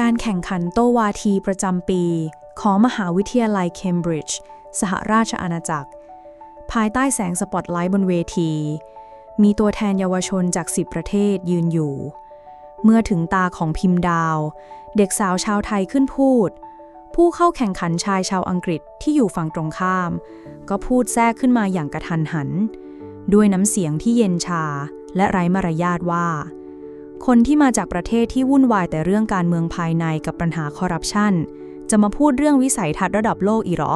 การแข่งขันโตวาทีประจำปี ของมหาวิทยาลัยเคมบริดจ์สหราชอาณาจักร ภายใต้แสงสปอตไลท์บนเวที มีตัวแทนเยาวชนจาก 10 ประเทศยืนอยู่ เมื่อถึงตาของพิมพ์ดาว เด็กสาวชาวไทยขึ้นพูด ผู้เข้าแข่งขันชายชาวอังกฤษที่อยู่ฝั่งตรงข้าม ก็พูดแทรกขึ้นมาอย่างกระทันหัน ด้วยน้ำเสียงที่เย็นชาและไร้มารยาทว่า คนที่มาจากประเทศที่วุ่นวายแต่เรื่องการเมืองภายในกับปัญหาคอร์รัปชันจะมาพูดเรื่องวิสัยทัศน์ระดับโลกอีหรอ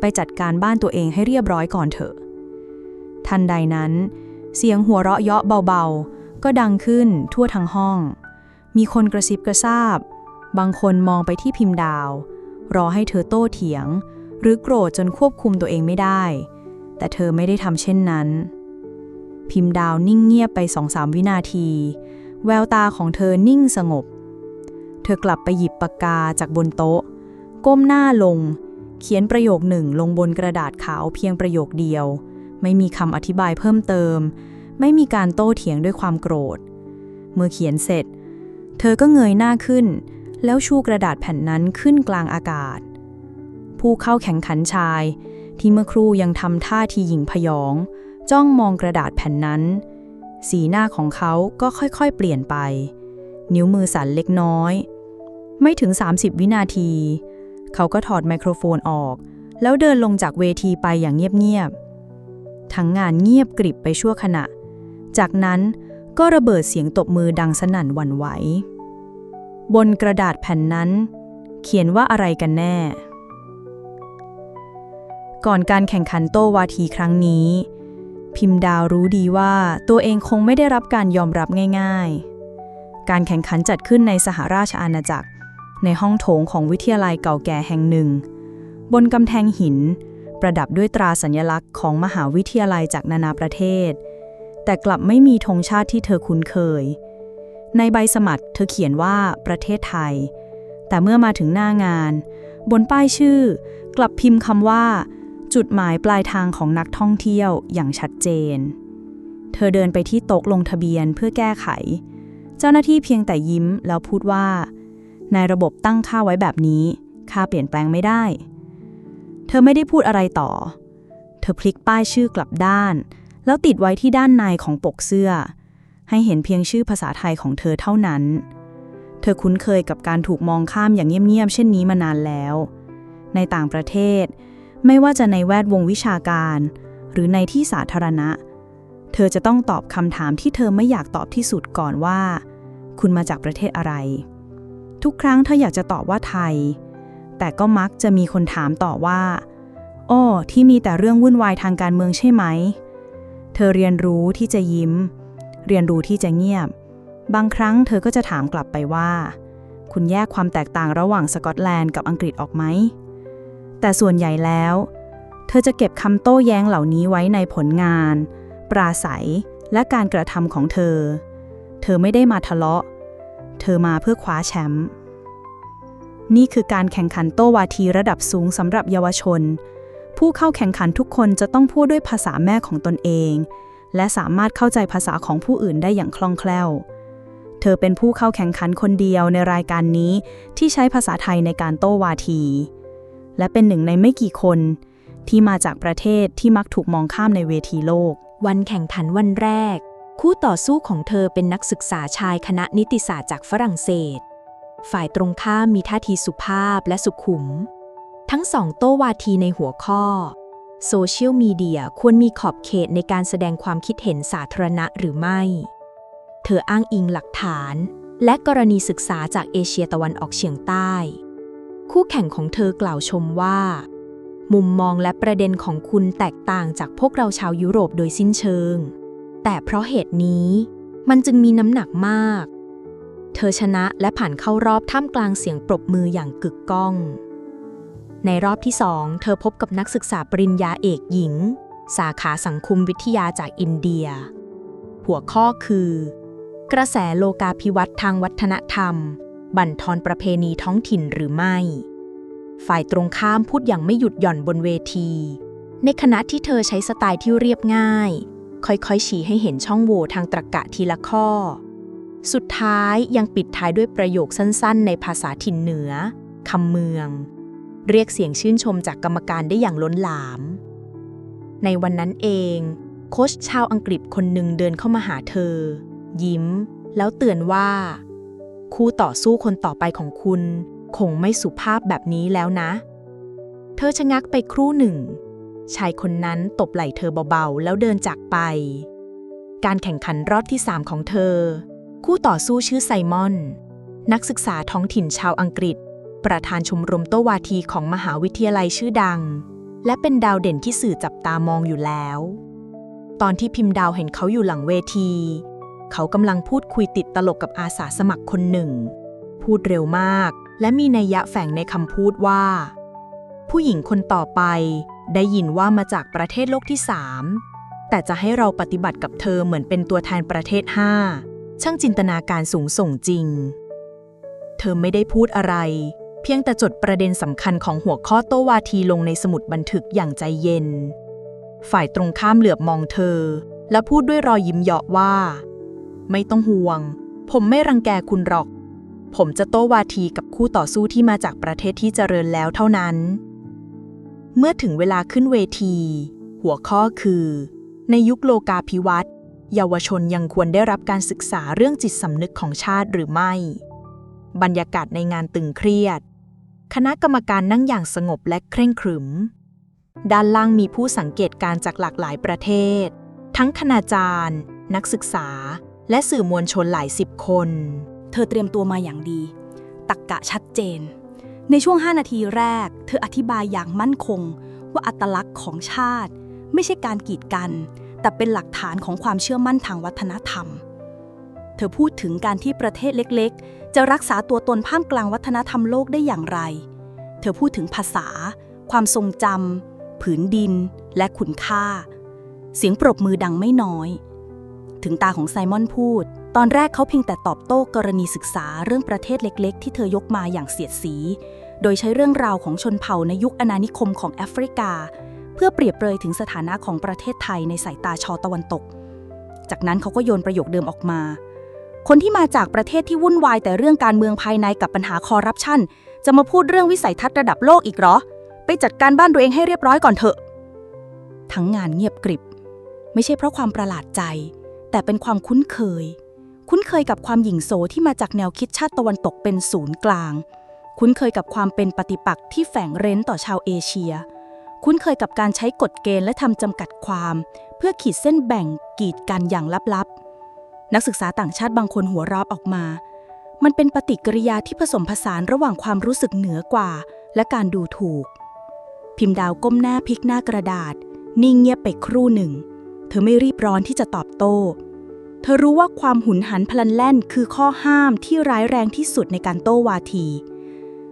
ไปจัดการบ้านตัวเองให้เรียบร้อยก่อนเถอะ ทันใดนั้น เสียงหัวเราะเยาะเบาๆ ก็ดังขึ้นทั่วทั้งห้อง มีคนกระซิบกระซาบ บางคนมองไปที่พิมพ์ดาว รอให้เธอโต้เถียง หรือโกรธจนควบคุมตัวเองไม่ได้ แต่เธอไม่ได้ทำเช่นนั้น พิมพ์ดาวนิ่งเงียบไปสองสามวินาที แววตาของเธอนิ่งสงบ เธอกลับไปหยิบปากกาจากบนโต๊ะ ก้มหน้าลง เขียนประโยคหนึ่งลงบนกระดาษขาวเพียงประโยคเดียว ไม่มีคำอธิบายเพิ่มเติม ไม่มีการโต้เถียงด้วยความโกรธ เมื่อเขียนเสร็จ เธอก็เงยหน้าขึ้น แล้วชูกระดาษแผ่นนั้นขึ้นกลางอากาศ ผู้เข้าแข่งขันชาย ที่เมื่อครู่ยังทำท่าทีหยิ่งพยอง จ้องมองกระดาษแผ่นนั้น สีหน้าของเขาก็ค่อยๆ เปลี่ยนไป นิ้วมือสั่นเล็กน้อย ไม่ถึง 30 วินาที เขาก็ถอดไมโครโฟนออก แล้วเดินลงจากเวทีไปอย่างเงียบๆ ทั้งงานเงียบกริบไปชั่วขณะ จากนั้นก็ระเบิดเสียงตบมือดังสนั่นหวั่นไหว บนกระดาษแผ่นนั้น เขียนว่าอะไรกันแน่ ก่อนการแข่งขันโต้วาทีครั้งนี้ พิมพ์ดาวรู้ดีว่าตัวเองคงไม่ได้รับการยอมรับง่าย ๆ การแข่งขันจัดขึ้นในสหราชอาณาจักร ในห้องโถงของวิทยาลัยเก่าแก่แห่งหนึ่ง บนกำแพงหิน ประดับด้วยตราสัญลักษณ์ของมหาวิทยาลัยจากนานาประเทศ แต่กลับไม่มีธงชาติที่เธอคุ้นเคย ในใบสมัครเธอเขียนว่าประเทศไทย แต่เมื่อมาถึงหน้างาน บนป้ายชื่อกลับพิมพ์คำว่า จุดหมายปลายทางของนักท่องเที่ยวอย่างชัดเจน เธอเดินไปที่โต๊ะลงทะเบียนเพื่อแก้ไข เจ้าหน้าที่เพียงแต่ยิ้มแล้วพูดว่า ในระบบตั้งค่าไว้แบบนี้ ค่าเปลี่ยนแปลงไม่ได้ เธอไม่ได้พูดอะไรต่อ เธอพลิกป้ายชื่อกลับด้าน แล้วติดไว้ที่ด้านในของปกเสื้อ ให้เห็นเพียงชื่อภาษาไทยของเธอเท่านั้น เธอคุ้นเคยกับการถูกมองข้ามอย่างเงียบๆเช่นนี้มานานแล้ว ในต่างประเทศ ไม่ว่าจะในแวดวงวิชาการ หรือในที่สาธารณะ เธอจะต้องตอบคำถามที่เธอไม่อยากตอบที่สุดก่อนว่า คุณมาจากประเทศอะไร ทุกครั้งเธออยากจะตอบว่าไทย แต่ก็มักจะมีคนถามต่อว่าอ้อที่มีแต่เรื่องวุ่นวายทางการเมืองใช่ไหม เธอเรียนรู้ที่จะยิ้ม เรียนรู้ที่จะเงียบ บางครั้งเธอก็จะถามกลับไปว่า คุณแยกความแตกต่างระหว่างสกอตแลนด์กับอังกฤษออกไหม แต่ส่วนใหญ่แล้ว เธอจะเก็บคำโต้แย้งเหล่านี้ไว้ในผลงาน ปราศัย และการกระทำของเธอ เธอไม่ได้มาทะเลาะ เธอมาเพื่อคว้าแชมป์นี่คือการแข่งขันโต้วาทีระดับสูงสำหรับเยาวชน ผู้เข้าแข่งขันทุกคนจะต้องพูดด้วยภาษาแม่ของตนเอง และสามารถเข้าใจภาษาของผู้อื่นได้อย่างคล่องแคล่ว เธอเป็นผู้เข้าแข่งขันคนเดียวในรายการนี้ที่ใช้ภาษาไทยในการโต้วาที และเป็นหนึ่งในไม่กี่คน ที่มาจากประเทศที่มักถูกมองข้ามในเวทีโลก วันแข่งขันวันแรก คู่ต่อสู้ของเธอเป็นนักศึกษาชายคณะนิติศาสตร์จากฝรั่งเศส ฝ่ายตรงข้ามมีท่าทีสุภาพและสุขุม ทั้งสองโต้วาทีในหัวข้อโซเชียลมีเดียควรมีขอบเขตในการแสดงความคิดเห็นสาธารณะหรือไม่ เธออ้างอิงหลักฐาน และกรณีศึกษาจากเอเชียตะวันออกเฉียงใต้ คู่แข่งของเธอกล่าวชมว่า มุมมองและประเด็นของคุณแตกต่างจากพวกเราชาวยุโรปโดยสิ้นเชิง แต่เพราะเหตุนี้มันจึงมีน้ำหนักมาก เธอชนะและผ่านเข้ารอบท่ามกลางเสียงปรบมืออย่างกึกก้อง ในรอบที่สองเธอพบกับนักศึกษาปริญญาเอกหญิง สาขาสังคมวิทยาจากอินเดีย หัวข้อคือ กระแสโลกาภิวัตน์ทางวัฒนธรรม บั่นทอนประเพณีท้องถิ่นหรือไม่ ฝ่ายตรงข้ามพูดอย่างไม่หยุดหย่อนบนเวที ในขณะที่เธอใช้สไตล์ที่เรียบง่าย ค่อยๆ ชี้ให้เห็นช่องโหว่ทางตรรกะทีละข้อ สุดท้ายยังปิดท้ายด้วยประโยคสั้นๆ ในภาษาถิ่นเหนือคำเมือง เรียกเสียงชื่นชมจากกรรมการได้อย่างล้นหลาม ในวันนั้นเองโค้ชชาวอังกฤษคนหนึ่งเดินเข้ามาหาเธอ ยิ้ม แล้วเตือนว่า คู่ต่อสู้คนต่อไปของคุณ คงไม่สุภาพแบบนี้แล้วนะ เธอชะงักไปครู่หนึ่ง ชายคนนั้นตบไหล่เธอเบาๆ แล้วเดินจากไป การแข่งขันรอบที่3ของเธอ คู่ต่อสู้ชื่อไซมอน นักศึกษาท้องถิ่นชาวอังกฤษ ประธานชมรมโตวาทีของมหาวิทยาลัยชื่อดัง และเป็นดาวเด่นที่สื่อจับตามองอยู่แล้ว ตอนที่พิมพ์ดาวเห็นเขาอยู่หลังเวที เขากำลังพูดคุยติดตลกกับอาสาสมัครคนหนึ่ง พูดเร็วมาก และมีนัยยะแฝงในคำพูดว่า ผู้หญิงคนต่อไป ได้ยินว่ามาจากประเทศโลกที่สามแต่จะให้เราปฏิบัติกับเธอเหมือนเป็นตัวแทนประเทศห้าช่างจินตนาการสูงส่งจริง เธอไม่ได้พูดอะไร เพียงแต่จดประเด็นสำคัญของหัวข้อโตวาทีลงในสมุดบันทึกอย่างใจเย็น ฝ่ายตรงข้ามเหลือบมองเธอ และพูดด้วยรอยยิ้มเยาะว่า ไม่ต้องห่วง ผมไม่รังแกคุณหรอก ผมจะโต้วาทีกับคู่ต่อสู้ที่มาจากประเทศที่เจริญแล้วเท่านั้น เมื่อถึงเวลาขึ้นเวที หัวข้อคือ ในยุคโลกาภิวัตน์เยาวชนยังควรได้รับการศึกษาเรื่องจิตสำนึกของชาติหรือไม่ บรรยากาศในงานตึงเครียด คณะกรรมการนั่งอย่างสงบและเคร่งขรึม ด้านล่างมีผู้สังเกตการณ์จากหลากหลายประเทศ ทั้งคณาจารย์ นักศึกษา และสื่อมวลชนหลายสิบคน เธอเตรียมตัวมาอย่างดี ตักกะชัดเจน ในช่วง 5 นาทีแรก เธออธิบายอย่างมั่นคง ว่าอัตลักษณ์ของชาติ ไม่ใช่การกีดกัน แต่เป็นหลักฐานของความเชื่อมั่นทางวัฒนธรรม เธอพูดถึงการที่ประเทศเล็กๆ จะรักษาตัวตนท่ามกลางวัฒนธรรมโลกได้อย่างไร เธอพูดถึงภาษา ความทรงจำผืนดิน และคุณค่า เสียงปรบมือดังไม่น้อย ถึงตาของไซมอนพูด ตอนแรกเขาเพียงแต่ตอบโต้กรณีศึกษาเรื่องประเทศเล็ก ๆ ที่เธอยกมาอย่างเสียดสี โดยใช้เรื่องราวของชนเผ่าในยุคอาณานิคมของแอฟริกา เพื่อเปรียบเปรยถึงสถานะของประเทศไทยในสายตาชาวตะวันตก จากนั้นเขาก็โยนประโยคเดิมออกมา คนที่มาจากประเทศที่วุ่นวายแต่เรื่องการเมืองภายในกับปัญหาคอร์รัปชันจะมาพูดเรื่องวิสัยทัศน์ระดับโลกอีกเหรอ ไปจัดการบ้านตัวเองให้เรียบร้อยก่อนเถอะ ทั้งงานเงียบกริบ ไม่ใช่เพราะความประหลาดใจ แต่เป็นความคุ้นเคย คุ้นเคยกับความหยิ่งโซที่มาจากแนวคิดชาติตะวันตกเป็นศูนย์กลาง คุ้นเคยกับความเป็นปฏิปักษ์ที่แฝงเร้นต่อชาวเอเชีย คุ้นเคยกับการใช้กฎเกณฑ์และทำจำกัดความ เพื่อขีดเส้นแบ่งกีดกันอย่างลับๆ นักศึกษาต่างชาติบางคนหัวเราะออกมา มันเป็นปฏิกิริยาที่ผสมผสานระหว่างความรู้สึกเหนือกว่า และการดูถูก พิมพ์ดาวก้มหน้าพลิกหน้ากระดาษ นิ่งเงียบไปครู่หนึ่งเธอไม่รีบร้อนที่จะตอบโต้ เธอรู้ว่าความหุนหันพลันแล่นคือข้อห้ามที่ร้ายแรงที่สุดในการโต้วาที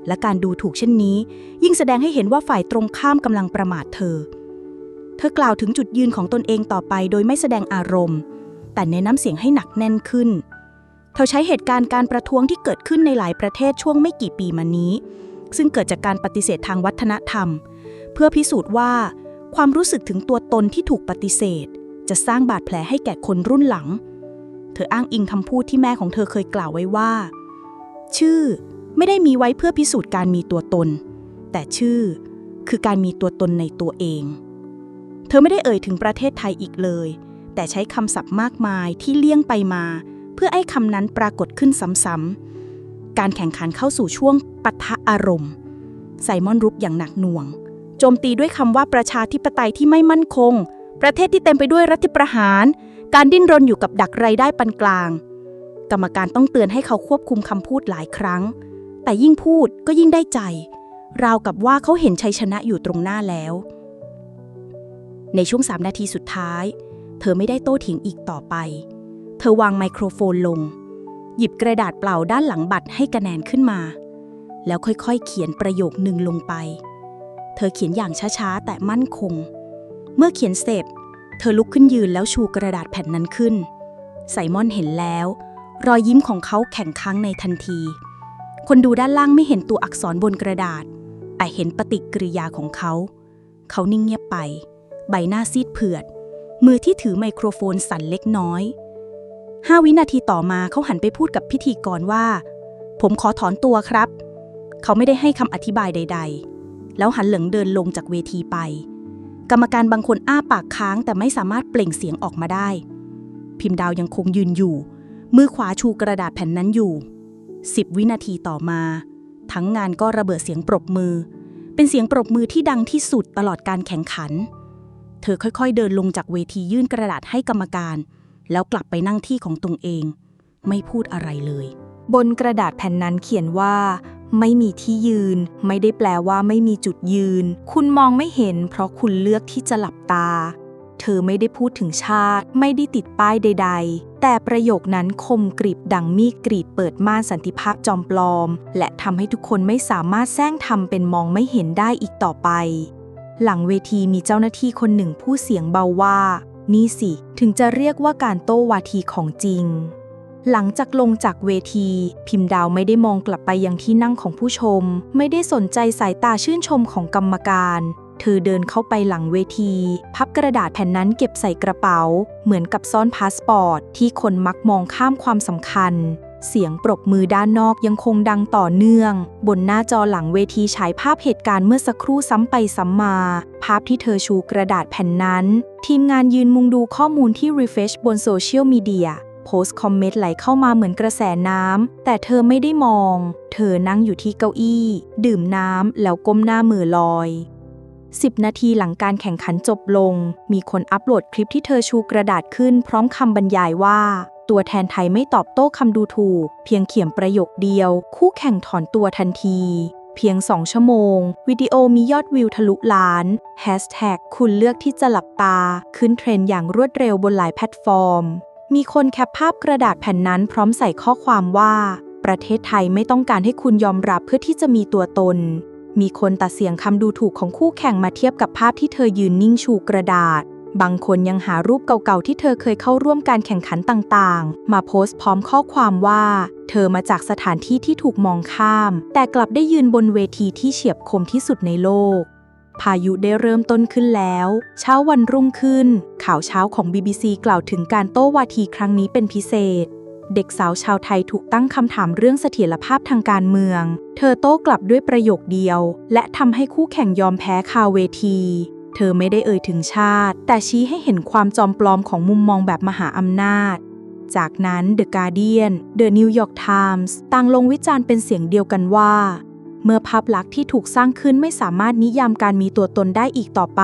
และการดูถูกเช่นนี้ ยิ่งแสดงให้เห็นว่าฝ่ายตรงข้ามกำลังประมาทเธอ เธอกล่าวถึงจุดยืนของตนเองต่อไปโดยไม่แสดงอารมณ์ แต่ในน้ำเสียงให้หนักแน่นขึ้น เธอใช้เหตุการณ์การประท้วงที่เกิดขึ้นในหลายประเทศช่วงไม่กี่ปีมานี้ ซึ่งเกิดจากการปฏิเสธทางวัฒนธรรม เพื่อพิสูจน์ว่า ความรู้สึกถึงตัวตนที่ถูกปฏิเสธ จะสร้างบาดแผลให้แก่คนรุ่นหลัง เธออ้างอิงคำพูดที่แม่ของเธอเคยกล่าวไว้ว่า ชื่อไม่ได้มีไว้เพื่อพิสูจน์การมีตัวตน แต่ชื่อคือการมีตัวตนในตัวเอง เธอไม่ได้เอ่ยถึงประเทศไทยอีกเลย แต่ใช้คำศัพท์มากมายที่เลี่ยงไปมา เพื่อให้คำนั้นปรากฏขึ้นซ้ำๆการแข่งขันเข้าสู่ช่วงปะทะอารมณ์ไซมอนรุกอย่างหนักหน่วง โจมตีด้วยคำว่าประชาธิปไตยที่ไม่มั่นคง ประเทศที่เต็มไปด้วยรัฐประหาร การดิ้นรนอยู่กับดักไรายได้ปานกลาง กรรมการต้องเตือนให้เขาควบคุมคำพูดหลายครั้ง แต่ยิ่งพูดก็ยิ่งได้ใจ ราวกับว่าเขาเห็นชัยชนะอยู่ตรงหน้าแล้ว ในช่วงสามนาทีสุดท้าย เธอไม่ได้โต้เถียงอีกต่อไป เธอวางไมโครโฟนลง หยิบกระดาษเปล่าด้านหลังบัตรให้คะแนนขึ้นมา แล้วค่อยๆ เขียนประโยคหนึ่งลงไป เธอเขียนอย่างช้าๆ แต่มั่นคง เมื่อเขียนเสร็จ เธอลุกขึ้นยืนแล้วชูกระดาษแผ่นนั้นขึ้น ไซมอนเห็นแล้ว รอยยิ้มของเขาแข็งค้างในทันที คนดูด้านล่างไม่เห็นตัวอักษรบนกระดาษ แต่เห็นปฏิกิริยาของเขา เขานิ่งเงียบไป ใบหน้าซีดเผือด มือที่ถือไมโครโฟนสั่นเล็กน้อยห้าวินาทีต่อมาเขาหันไปพูดกับพิธีกรว่า ผมขอถอนตัวครับ เขาไม่ได้ให้คำอธิบายใด ๆ แล้วหันเหลังเดินลงจากเวทีไป กรรมการบางคนอ้าปากค้างแต่ไม่สามารถเปล่งเสียงออกมาได้ พิมพ์ดาวยังคงยืนอยู่ มือขวาชูกระดาษแผ่นนั้นอยู่สิบวินาทีต่อมา ทั้งงานก็ระเบิดเสียงปรบมือ เป็นเสียงปรบมือที่ดังที่สุดตลอดการแข่งขัน เธอค่อยๆเดินลงจากเวทียื่นกระดาษให้กรรมการ แล้วกลับไปนั่งที่ของตนเอง ไม่พูดอะไรเลย บนกระดาษแผ่นนั้นเขียนว่า ไม่มีที่ยืน ไม่ได้แปลว่าไม่มีจุดยืน คุณมองไม่เห็น เพราะคุณเลือกที่จะหลับตา เธอไม่ได้พูดถึงชาติ ไม่ได้ติดป้ายใด ๆ แต่ประโยคนั้นคมกริบดังมีดกรีดเปิดม่านสันติภาพจอมปลอม และทำให้ทุกคนไม่สามารถแซงทำเป็นมองไม่เห็นได้อีกต่อไป หลังเวทีมีเจ้าหน้าที่คนหนึ่งพูดเสียงเบาว่า นี่สิ ถึงจะเรียกว่าการโต้วาทีของจริง หลังจากลงจากเวที พิมพ์ดาวไม่ได้มองกลับไปยังที่นั่งของผู้ชม ไม่ได้สนใจสายตาชื่นชมของกรรมการ เธอเดินเข้าไปหลังเวที พับกระดาษแผ่นนั้นเก็บใส่กระเป๋า เหมือนกับซ่อนพาสปอร์ต ที่คนมักมองข้ามความสำคัญ เสียงปรบมือด้านนอกยังคงดังต่อเนื่อง บนหน้าจอหลังเวทีฉายภาพเหตุการณ์เมื่อสักครู่ซ้ำไปซ้ำมา ภาพที่เธอชูกระดาษแผ่นนั้น ทีมงานยืนมุงดูข้อมูลที่ refresh บนโซเชียลมีเดีย โพสต์คอมเมนต์ไหลเข้ามาเหมือนกระแสน้ำ แต่เธอไม่ได้มอง เธอนั่งอยู่ที่เก้าอี้ ดื่มน้ำแล้วก้มหน้ามือลอย 10 นาทีหลังการแข่งขันจบลง มีคนอัปโหลดคลิปที่เธอชูกระดาษขึ้นพร้อมคำบรรยายว่า ตัวแทนไทยไม่ตอบโต้คำดูถูก เพียงเขียนประโยคเดียว คู่แข่งถอนตัวทันทีเพียง 2 ชั่วโมง วิดีโอมียอดวิวทะลุล้านแฮชแท็กคุณเลือกที่จะหลับตา ขึ้นเทรนด์อย่างรวดเร็วบนหลายแพลตฟอร์ม มีคนแคปภาพกระดาษแผ่นนั้นพร้อมใส่ข้อความว่า ประเทศไทยไม่ต้องการให้คุณยอมรับเพื่อที่จะมีตัวตน มีคนตัดเสียงคำดูถูกของคู่แข่งมาเทียบกับภาพที่เธอยืนนิ่งชูกระดาษ บางคนยังหารูปเก่าๆที่เธอเคยเข้าร่วมการแข่งขันต่างๆ มาโพสต์พร้อมข้อความว่า เธอมาจากสถานที่ที่ถูกมองข้าม แต่กลับได้ยืนบนเวทีที่เฉียบคมที่สุดในโลก พายุได้เริ่มต้นขึ้นแล้ว เช้าวันรุ่งขึ้น ข่าวเช้าของ BBC กล่าวถึงการโต้วาทีครั้งนี้เป็นพิเศษ เด็กสาวชาวไทยถูกตั้งคำถามเรื่องเสถียรภาพทางการเมือง เธอโต้กลับด้วยประโยคเดียว และทำให้คู่แข่งยอมแพ้คาเวที เธอไม่ได้เอ่ยถึงชาติ แต่ชี้ให้เห็นความจอมปลอมของมุมมองแบบมหาอำนาจจากนั้น The Guardian The New York Times ต่างลงวิจารณ์เป็นเสียงเดียวกันว่า เมื่อภาพลักษณ์ที่ถูกสร้างขึ้นไม่สามารถนิยามการมีตัวตนได้อีกต่อไป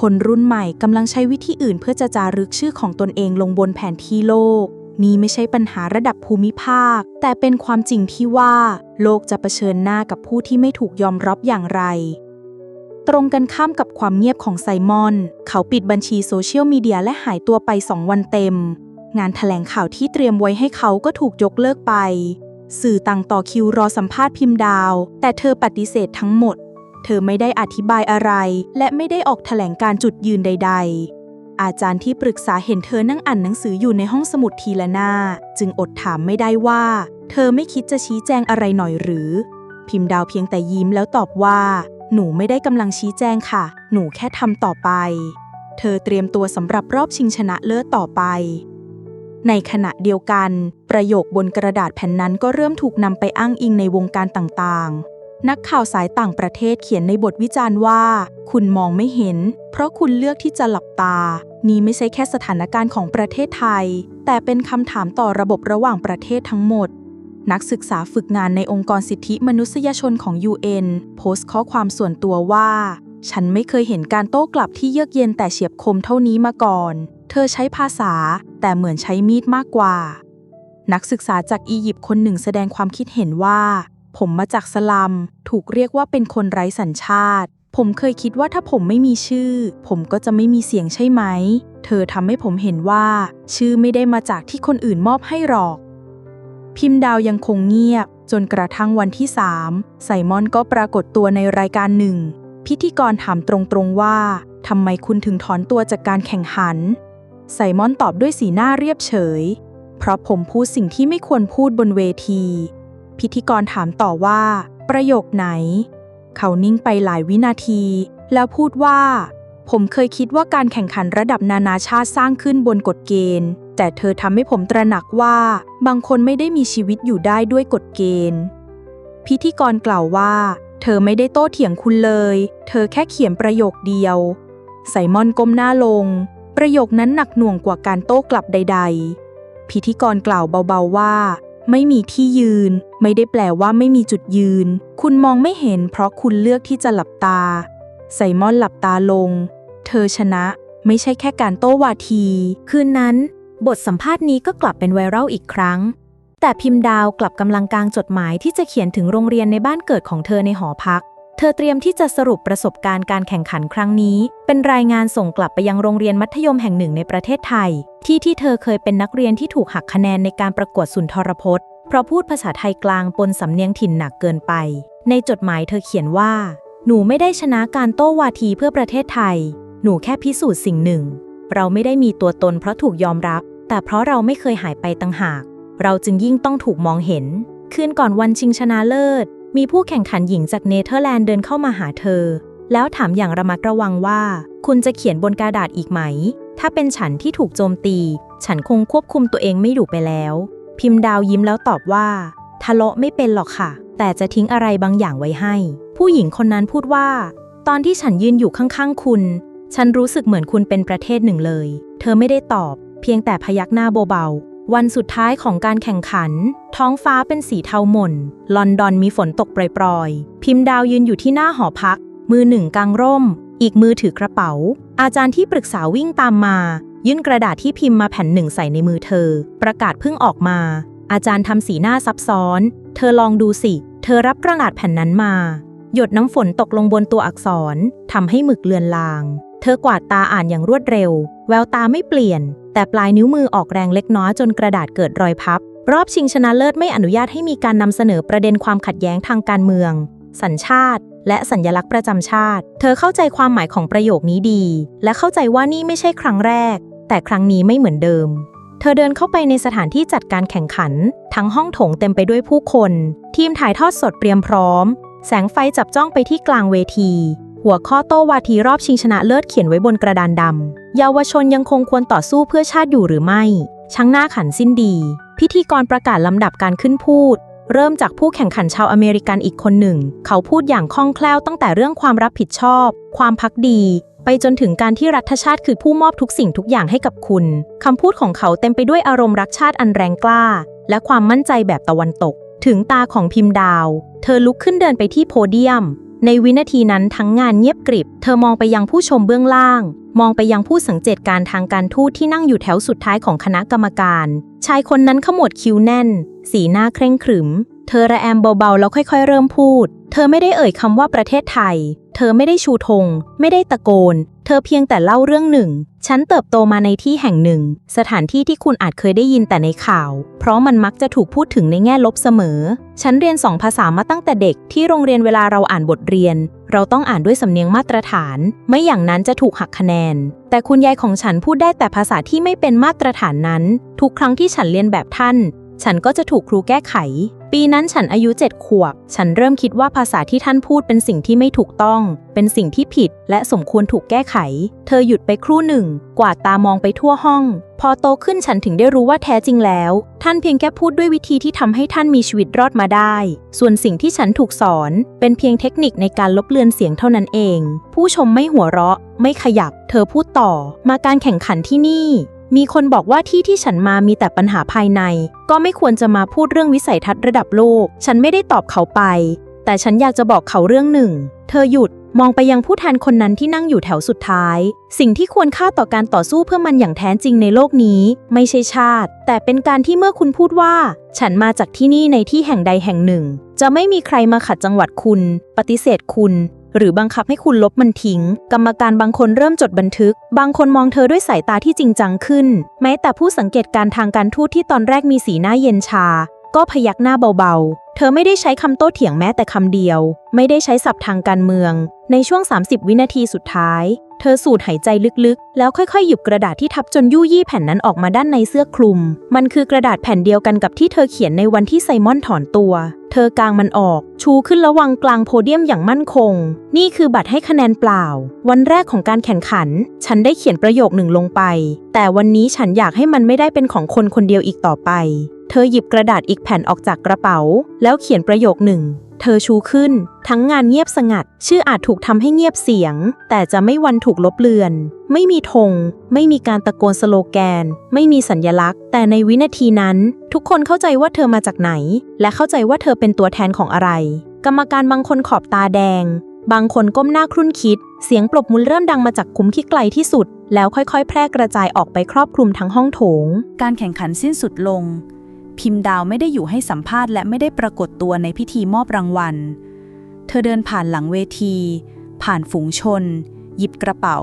คนรุ่นใหม่กำลังใช้วิธีอื่นเพื่อจะจารึกชื่อของตนเองลงบนแผนที่โลก นี่ไม่ใช่ปัญหาระดับภูมิภาค แต่เป็นความจริงที่ว่า โลกจะะเผชิญหน้ากับผู้ที่ไม่ถูกยอมรับอย่างไร ตรงกันข้ามกับความเงียบของไซมอน เขาปิดบัญชีโซเชียลมีเดียและหายตัวไป2วันเต็ม งานถแถลงข่าวที่เตรียมไว้ให้เขาก็ถูกยกเลิกไป สื่อต่างต่อคิวรอสัมภาษณ์พิมพ์ดาว แต่เธอปฏิเสธทั้งหมด เธอไม่ได้อธิบายอะไร และไม่ได้ออกแถลงการจุดยืนใด ๆ อาจารย์ที่ปรึกษาเห็นเธอนั่งอ่านหนังสืออยู่ในห้องสมุดทีละหน้า จึงอดถามไม่ได้ว่า เธอไม่คิดจะชี้แจงอะไรหน่อยหรือ พิมพ์ดาวเพียงแต่ยิ้มแล้วตอบว่า หนูไม่ได้กำลังชี้แจงค่ะ หนูแค่ทำต่อไป เธอเตรียมตัวสำหรับรอบชิงชนะเลิศต่อไป ในขณะเดียวกัน ประโยคบนกระดาษแผ่นนั้นก็เริ่มถูกนำไปอ้างอิงในวงการต่างๆ นักข่าวสายต่างประเทศเขียนในบทวิจารณ์ว่า คุณมองไม่เห็น เพราะคุณเลือกที่จะหลับตา นี่ไม่ใช่แค่สถานการณ์ของประเทศไทย แต่เป็นคำถามต่อระบบระหว่างประเทศทั้งหมดนักศึกษาฝึกงานในองค์กรสิทธิมนุษยชนของ UN โพสต์ข้อความส่วนตัวว่า ฉันไม่เคยเห็นการโต้กลับที่เยือกเย็นแต่เฉียบคมเท่านี้มาก่อน เธอใช้ภาษาแต่เหมือนใช้มีดมากกว่า นักศึกษาจากอียิปต์คนหนึ่งแสดงความคิดเห็นว่า ผมมาจากสลัม ถูกเรียกว่าเป็นคนไร้สัญชาติ ผมเคยคิดว่าถ้าผมไม่มีชื่อ ผมก็จะไม่มีเสียงใช่ไหม เธอทำให้ผมเห็นว่า ชื่อไม่ได้มาจากที่คนอื่นมอบให้หรอก พิมพ์ดาวยังคงเงียบ จนกระทั่งวันที่3ไซมอนก็ปรากฏตัวในรายการหนึ่ง พิธีกรถามตรงๆว่าทำไมคุณถึงถอนตัวจากการแข่งขัน ไซมอนตอบด้วยสีหน้าเรียบเฉย เพราะผมพูดสิ่งที่ไม่ควรพูดบนเวที พิธีกรถามต่อว่า ประโยคไหน เขานิ่งไปหลายวินาที แล้วพูดว่า ผมเคยคิดว่าการแข่งขันระดับนานาชาติสร้างขึ้นบนกฎเกณฑ์ แต่เธอทำให้ผมตระหนักว่า บางคนไม่ได้มีชีวิตอยู่ได้ด้วยกฎเกณฑ์ พิธีกรกล่าวว่า เธอไม่ได้โต้เถียงคุณเลย เธอแค่เขียนประโยคเดียวไซมอนก้มหน้าลง ประโยคนั้นหนักหน่วงกว่าการโต้กลับใด ๆ พิธีกรกล่าวเบาๆว่า ไม่มีที่ยืน ไม่ได้แปลว่าไม่มีจุดยืน คุณมองไม่เห็นเพราะคุณเลือกที่จะหลับตา ไซมอนหลับตาลง เธอชนะ ไม่ใช่แค่การโต้วาที คืนนั้น บทสัมภาษณ์นี้ก็กลับเป็นไวรัลอีกครั้ง แต่พิมพ์ดาวกลับกำลังกลางจดหมายที่จะเขียนถึงโรงเรียนในบ้านเกิดของเธอในหอพัก เธอเตรียมที่จะสรุปประสบการณ์การแข่งขันครั้งนี้ เป็นรายงานส่งกลับไปยังโรงเรียนมัธยมแห่งหนึ่งในประเทศไทย ที่ที่เธอเคยเป็นนักเรียนที่ถูกหักคะแนนในการประกวดสุนทรพจน์ เพราะพูดภาษาไทยกลางปนสำเนียงถิ่นหนักเกินไป ในจดหมายเธอเขียนว่า หนูไม่ได้ชนะการโต้วาทีเพื่อประเทศไทย หนูแค่พิสูจน์สิ่งหนึ่ง เราไม่ได้มีตัวตนเพราะถูกยอมรับ แต่เพราะเราไม่เคยหายไปต่างหาก เราจึงยิ่งต้องถูกมองเห็น คืนก่อนวันชิงชนะเลิศ มีผู้แข่งขันหญิงจากเนเธอร์แลนด์เดินเข้ามาหาเธอ แล้วถามอย่างระมัดระวังว่า คุณจะเขียนบนกระดาษอีกไหม ถ้าเป็นฉันที่ถูกโจมตี ฉันคงควบคุมตัวเองไม่อยู่ไปแล้ว พิมพ์ดาวยิ้มแล้วตอบว่า ทะเลาะไม่เป็นหรอกค่ะ แต่จะทิ้งอะไรบางอย่างไว้ให้ ผู้หญิงคนนั้นพูดว่า ตอนที่ฉันยืนอยู่ข้างๆ คุณ ฉันรู้สึกเหมือนคุณเป็นประเทศหนึ่งเลย เธอไม่ได้ตอบ เพียงแต่พยักหน้าเบาๆ วันสุดท้ายของการแข่งขัน ท้องฟ้าเป็นสีเทาหม่น ลอนดอนมีฝนตกปรยๆ พิมพ์ดาวยืนอยู่ที่หน้าหอพัก มือหนึ่งกางร่ม อีกมือถือกระเป๋า อาจารย์ที่ปรึกษาวิ่งตามมา ยื่นกระดาษที่พิมพ์มาแผ่นหนึ่งใส่ในมือเธอ ประกาศเพิ่งออกมา อาจารย์ทำสีหน้าซับซ้อน เธอลองดูสิ เธอรับกระดาษแผ่นนั้นมา หยดน้ำฝนตกลงบนตัวอักษรทำให้หมึกเลือนลาง เธอกวาดตาอ่านอย่างรวดเร็ว แววตาไม่เปลี่ยน แต่ปลายนิ้วมือออกแรงเล็กน้อยจนกระดาษเกิดรอยพับ รอบชิงชนะเลิศไม่อนุญาตให้มีการนำเสนอประเด็นความขัดแย้งทางการเมือง สัญชาติ และสัญญลักษณ์ประจำชาติ เธอเข้าใจความหมายของประโยคนี้ดี และเข้าใจว่านี่ไม่ใช่ครั้งแรก แต่ครั้งนี้ไม่เหมือนเดิมเธอเดินเข้าไปในสถานที่จัดการแข่งขัน ทั้งห้องโถงเต็มไปด้วยผู้คน ทีมถ่ายทอดสดเตรียมพร้อม แสงไฟจับจ้องไปที่กลางเวที หัวข้อโต้วาทีรอบชิงชนะเลิศเขียนไว้บนกระดานดำ เยาวชนยังคงควรต่อสู้เพื่อชาติอยู่หรือไม่ ช่างหน้าขันสิ้นดี พิธีกรประกาศลำดับการขึ้นพูด เริ่มจากผู้แข่งขันชาวอเมริกันอีกคนหนึ่ง เขาพูดอย่างคล่องแคล่วตั้งแต่เรื่องความรับผิดชอบ ความพักดี ไปจนถึงการที่รัฐชาติคือผู้มอบทุกสิ่งทุกอย่างให้กับคุณ คำพูดของเขาเต็มไปด้วยอารมณ์รักชาติอันแรงกล้า และความมั่นใจแบบตะวันตก ถึงตาของพิมพ์ดาว เธอลุกขึ้นเดินไปที่โพเดียม ในวินาทีนั้นทั้งงานเงียบกริบ เธอมองไปยังผู้ชมเบื้องล่าง มองไปยังผู้สังเกตการทางการทูตที่นั่งอยู่แถวสุดท้ายของคณะกรรมการ ชายคนนั้นขมวดคิ้วแน่น สีหน้าเคร่งขรึม เธอระแอมเบาๆแล้วค่อยๆ เริ่มพูด ธอไม่ได้เอ่ยคำว่าประเทศไทย เธอไม่ได้ชูธง ไม่ได้ตะโกน เธอเพียงแต่เล่าเรื่องหนึ่ง ฉันเติบโตมาในที่แห่งหนึ่ง สถานที่ที่คุณอาจเคยได้ยินแต่ในข่าว เพราะมันมักจะถูกพูดถึงในแง่ลบเสมอ ฉันเรียนสองภาษามาตั้งแต่เด็ก ที่โรงเรียนเวลาเราอ่านบทเรียน เราต้องอ่านด้วยสำเนียงมาตรฐาน ไม่อย่างนั้นจะถูกหักคะแนน แต่คุณยายของฉันพูดได้แต่ภาษาที่ไม่เป็นมาตรฐานนั้น ทุกครั้งที่ฉันเรียนแบบท่าน ฉันก็จะถูกครูแก้ไข ปีนั้นฉันอายุเจ็ดขวบ ฉันเริ่มคิดว่าภาษาที่ท่านพูดเป็นสิ่งที่ไม่ถูกต้อง เป็นสิ่งที่ผิดและสมควรถูกแก้ไข เธอหยุดไปครู่หนึ่ง กวาดตามองไปทั่วห้อง พอโตขึ้นฉันถึงได้รู้ว่าแท้จริงแล้ว ท่านเพียงแค่พูดด้วยวิธีที่ทำให้ท่านมีชีวิตรอดมาได้ ส่วนสิ่งที่ฉันถูกสอน เป็นเพียงเทคนิคในการลบเลือนเสียงเท่านั้นเอง ผู้ชมไม่หัวเราะ ไม่ขยับ เธอพูดต่อ มาการแข่งขันที่นี่ มีคนบอกว่าที่ที่ฉันมามีแต่ปัญหาภายใน ก็ไม่ควรจะมาพูดเรื่องวิสัยทัศน์ระดับโลก ฉันไม่ได้ตอบเขาไป แต่ฉันอยากจะบอกเขาเรื่องหนึ่ง เธอหยุดมองไปยังผู้แทนคนนั้นที่นั่งอยู่แถวสุดท้าย สิ่งที่ควรค่าต่อการต่อสู้เพื่อมันอย่างแท้จริงในโลกนี้ ไม่ใช่ชาติ แต่เป็นการที่เมื่อคุณพูดว่า ฉันมาจากที่นี่ในที่แห่งใดแห่งหนึ่ง จะไม่มีใครมาขัดจังหวัดคุณ ปฏิเสธคุณ หรือบังคับให้คุณลบมันทิ้ง กรรมการบางคนเริ่มจดบันทึก บางคนมองเธอด้วยสายตาที่จริงจังขึ้น แม้แต่ผู้สังเกตการทางการทูตที่ตอนแรกมีสีหน้าเย็นชา ก็พยักหน้าเบาๆ เธอไม่ได้ใช้คำโต้เถียงแม้แต่คำเดียว ไม่ได้ใช้ศัพท์ทางการเมือง ในช่วง 30 วินาทีสุดท้าย เธอสูดหายใจลึกๆ แล้วค่อยๆ หยิบกระดาษที่ทับจนยู่ยี่แผ่นนั้นออกมาด้านในเสื้อคลุม มันคือกระดาษแผ่นเดียวกันกับที่เธอเขียนในวันที่ไซมอนถอนตัว เธอกางมันออก ชูขึ้นระวังกลางโพเดียมอย่างมั่นคง นี่คือบัตรให้คะแนนเปล่า วันแรกของการแข่งขัน ฉันได้เขียนประโยคหนึ่งลงไป แต่วันนี้ฉันอยากให้มันไม่ได้เป็นของคนคนเดียวอีกต่อไป เธอหยิบกระดาษอีกแผ่นออกจากกระเป๋า แล้วเขียนประโยคหนึ่ง เธอชูขึ้น ทั้งงานเงียบสงัด ชื่ออาจถูกทำให้เงียบเสียง แต่จะไม่วันถูกลบเลือน ไม่มีธง ไม่มีการตะโกนสโลแกน ไม่มีสัญญลักษณ์ แต่ในวินาทีนั้น ทุกคนเข้าใจว่าเธอมาจากไหน และเข้าใจว่าเธอเป็นตัวแทนของอะไร กรรมการบางคนขอบตาแดง บางคนก้มหน้าครุ่นคิด เสียงปรบมือเริ่มดังมาจากคุ้มที่ไกลที่สุด แล้วค่อยๆ แพร่กระจายออกไปครอบคลุมทั้งห้องโถง การแข่งขันสิ้นสุดลง พิมพ์ดาวไม่ได้อยู่ให้สัมภาษณ์และไม่ได้ปรากฏตัวในพิธีมอบรางวัล เธอเดินผ่านหลังเวที ผ่านฝูงชน หยิบกระเป๋า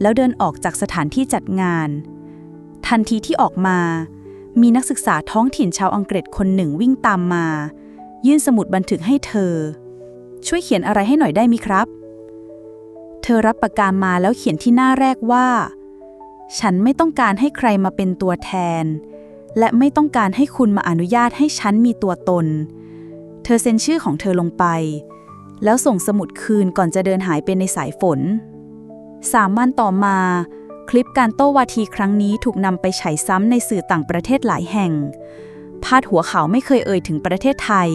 แล้วเดินออกจากสถานที่จัดงาน ทันทีที่ออกมา มีนักศึกษาท้องถิ่นชาวอังกฤษคนหนึ่งวิ่งตามมา ยื่นสมุดบันทึกให้เธอ ช่วยเขียนอะไรให้หน่อยได้มิครับ เธอรับปากกามาแล้วเขียนที่หน้าแรกว่า ฉันไม่ต้องการให้ใครมาเป็นตัวแทน และไม่ต้องการให้คุณมาอนุญาตให้ฉันมีตัวตน เธอเซ็นชื่อของเธอลงไป แล้วส่งสมุดคืนก่อนจะเดินหายไปในสายฝนสามวันต่อมา คลิปการโต้วาทีครั้งนี้ถูกนำไปฉายซ้ำในสื่อต่างประเทศหลายแห่ง พาดหัวข่าวไม่เคยเอ่ยถึงประเทศไทย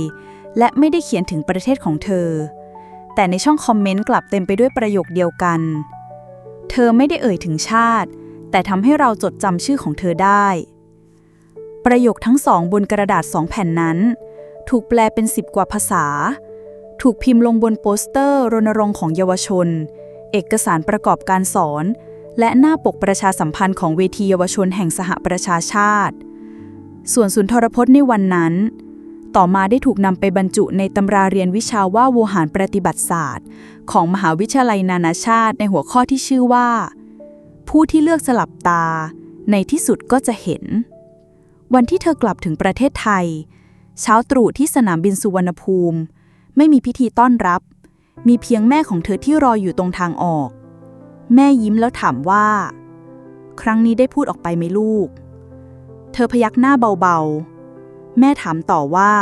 และไม่ได้เขียนถึงประเทศของเธอ แต่ในช่องคอมเมนต์กลับเต็มไปด้วยประโยคเดียวกัน เธอไม่ได้เอ่ยถึงชาติ แต่ทำให้เราจดจำชื่อของเธอได้ ประโยคทั้งสองบนกระดาษสองแผ่นนั้น ถูกแปลเป็นสิบกว่าภาษา ถูกพิมพ์ลงบนโปสเตอร์รณรงค์ของเยาวชน เอกสารประกอบการสอน และหน้าปกประชาสัมพันธ์ของเวทีเยาวชนแห่งสหประชาชาติ ส่วนสุนทรพจน์ในวันนั้น ต่อมาได้ถูกนำไปบรรจุในตำราเรียนวิชาว่าโวหารปฏิบัติศาสตร์ ของมหาวิทยาลัยนานาชาติในหัวข้อที่ชื่อว่า ผู้ที่เลือกสลับตา ในที่สุดก็จะเห็น วันที่เธอกลับถึงประเทศไทย เช้าตรู่ที่สนามบินสุวรรณภูมิ ไม่มีพิธีต้อนรับ มีเพียงแม่ของเธอที่รออยู่ตรงทางออก แม่ยิ้มแล้วถามว่า ครั้งนี้ได้พูดออกไปไหมลูก เธอพยักหน้าเบาๆ แม่ถามต่อว่า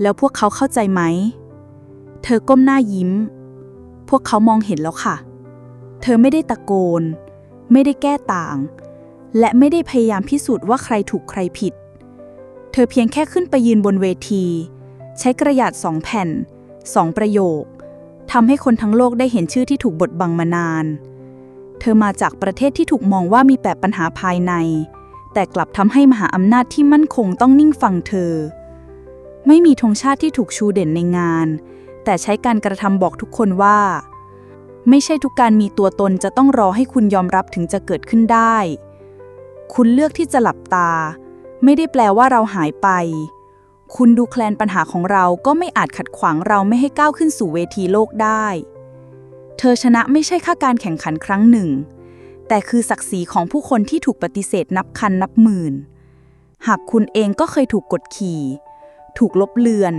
แล้วพวกเขาเข้าใจไหม เธอก้มหน้ายิ้ม พวกเขามองเห็นแล้วค่ะ เธอไม่ได้ตะโกน ไม่ได้แก้ต่าง และไม่ได้พยายามพิสูจน์ว่าใครถูกใครผิด เธอเพียงแค่ขึ้นไปยืนบนเวที ใช้กระดาษสองแผ่นสองประโยคทำให้คนทั้งโลกได้เห็นชื่อที่ถูกบดบังมานาน เธอมาจากประเทศที่ถูกมองว่ามีแต่ปัญหาภายใน แต่กลับทำให้มหาอำนาจที่มั่นคงต้องนิ่งฟังเธอ ไม่มีธงชาติที่ถูกชูเด่นในงาน แต่ใช้การกระทำบอกทุกคนว่า ไม่ใช่ทุกการมีตัวตนจะต้องรอให้คุณยอมรับถึงจะเกิดขึ้นได้ คุณเลือกที่จะหลับตา ไม่ได้แปลว่าเราหายไป คุณดูแคลนปัญหาของเราก็ไม่อาจขัดขวางเราไม่ให้ก้าวขึ้นสู่เวทีโลกได้ เธอชนะไม่ใช่ค่าการแข่งขันครั้งหนึ่ง แต่คือศักดิ์ศรีของผู้คนที่ถูกปฏิเสธนับคันนับหมื่น หากคุณเองก็เคยถูกกดขี่ ถูกลบเลือน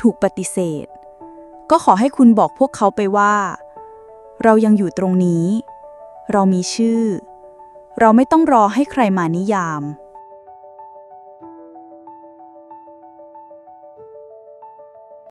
ถูกปฏิเสธ ก็ขอให้คุณบอกพวกเขาไปว่า เรายังอยู่ตรงนี้ เรามีชื่อ เราไม่ต้องรอให้ใครมานิยาม